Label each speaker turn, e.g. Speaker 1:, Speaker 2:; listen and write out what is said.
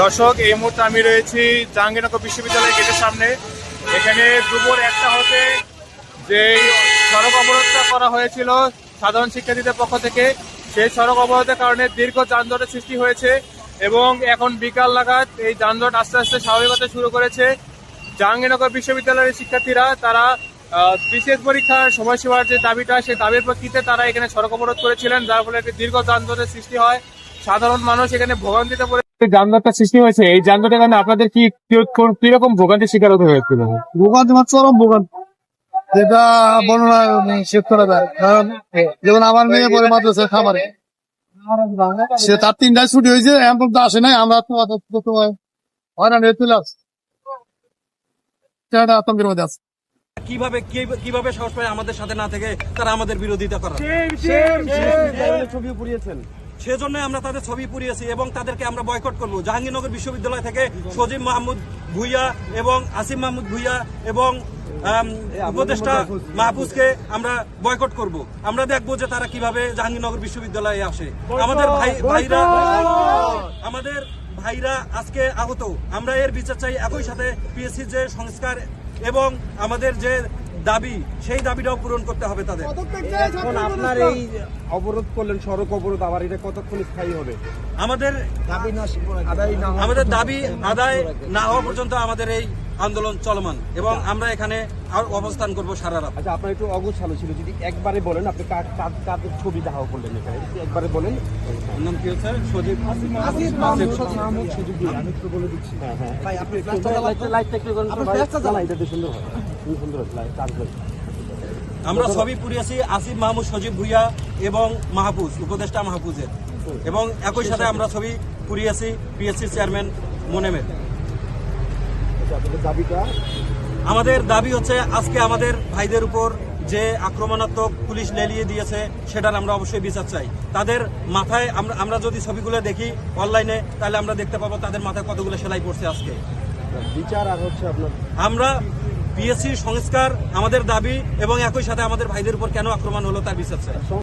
Speaker 1: দর্শক, এই মুহূর্তে আমি রয়েছি জাহাঙ্গীরনগর বিশ্ববিদ্যালয়ের গেটের সামনে। এখানে দুপুর একটা হতে যে সড়ক অবরোধটা করা হয়েছিল সাধারণ শিক্ষার্থীদের পক্ষ থেকে, সেই সড়ক অবরোধের কারণে দীর্ঘ যানজটের সৃষ্টি হয়েছে এবং এখন বিকাল নাগাদ এই যানজট আস্তে আস্তে স্বাভাবিক হতে শুরু করেছে। জাহাঙ্গীরনগর বিশ্ববিদ্যালয়ের শিক্ষার্থীরা, তারা বিশেষ পরীক্ষার সময়সীমার যে দাবিটা, সেই দাবির প্রেক্ষিতে তারা এখানে সড়ক অবরোধ করেছিলেন, যার ফলে একটি দীর্ঘ যানজটের সৃষ্টি হয়। সাধারণ মানুষ এখানে ভোগান্তিতে পড়ে যানজটটা সৃষ্টি হয়েছে এই যানজটের কারণে আপনাদের কি কীরকম ভোগান্তির শিকার হতে হয়েছিল?
Speaker 2: ভোগান্তি মানে চরম ভোগান্তি। যেটা বর্ণনা শেষ করা যায়। কারণ যেমন আমার মেয়ে পরে মাদ্রাসায় খাবারে। সে তার তিনটায় ছুটি হয়েছে এখন পর্যন্ত আসে নাই। আমরা তো তো তো হয়ে চলে আসছি। সেটা আতঙ্কের মধ্যে আছে।
Speaker 3: কীভাবে কীভাবে সাহস পায় আমাদের সাথে না থেকে তারা আমাদের বিরোধিতা করা
Speaker 4: ছবি পুড়িয়েছেন
Speaker 3: সেজন্য আমরা তাদের ছবি পুড়িয়েছি এবং তাদেরকে আমরা বয়কট করব। জাহাঙ্গীরনগর বিশ্ববিদ্যালয় থেকে সজিব মাহমুদ ভুইয়া এবং আসিম মাহমুদ ভুইয়া এবং উপদেষ্টা মাহফুজকে আমরা বয়কট করব। আমরা দেখব যে তারা কীভাবে জাহাঙ্গীরনগর বিশ্ববিদ্যালয়ে আসে। আমাদের ভাই ভাইরা আমাদের ভাইরা আজকে আহত। আমরা এর বিচার চাই একই সাথে পিএসসি যে সংস্কার এবং আমাদের যে দাবি সেই দাবিটাও পূরণ করতে হবে তাদের।
Speaker 4: এখন আপনার এই অবরোধ করলেন সড়ক অবরোধ আবার এটা কতক্ষণ স্থায়ী হবে?
Speaker 3: আমাদের আমাদের দাবি আদায় না হওয়া পর্যন্ত আমাদের এই আন্দোলন চলমান এবং আমরা এখানে আর অবস্থান করব সারা রাত।
Speaker 4: আচ্ছা আপনার একটু অগোছালো ছিল যদি একবারে বলেন আপনি কার কার কাদের ছবি দেখাও করলেন এখানে? যদি একবারে বলেন।
Speaker 3: নাম কি হচ্ছে? সজীব।
Speaker 4: আমি একটু বলে দিচ্ছি। হ্যাঁ হ্যাঁ। ভাই আপনি লাইটটা একটু করেন তো ভাই না এটা সুন্দর হয়। খুব সুন্দর লাইট চার্জ হয়।
Speaker 3: আমরা সবই পুরিয়াছি আসিফ মাহমুদ সজীব ভুইয়া এবং মাহফুজ উপদেষ্টা মাহফুজের। এবং একই সাথে আমরা সবই ছবি পুরিয়াছি পিএসসি চেয়ারম্যান মোনেমের। আমাদের দাবি হচ্ছে আজকে আমাদের ভাইদের উপর যে আক্রমণাত্মক পুলিশ লেলিয়ে দিয়েছে সেটার আমরা অবশ্যই বিচার চাই। তাদের মাথায় আমরা আমরা যদি ছবিগুলো দেখি অনলাইনে তাহলে আমরা দেখতে পাবো তাদের মাথায় কতগুলো সেলাই পড়ছে আজকে।
Speaker 4: বিচার আর হচ্ছে আপনার
Speaker 3: আমরা পিএসসি সংস্কার আমাদের দাবি এবং একই সাথে আমাদের ভাইদের উপর কেন আক্রমণ হলো তার বিচার চাই।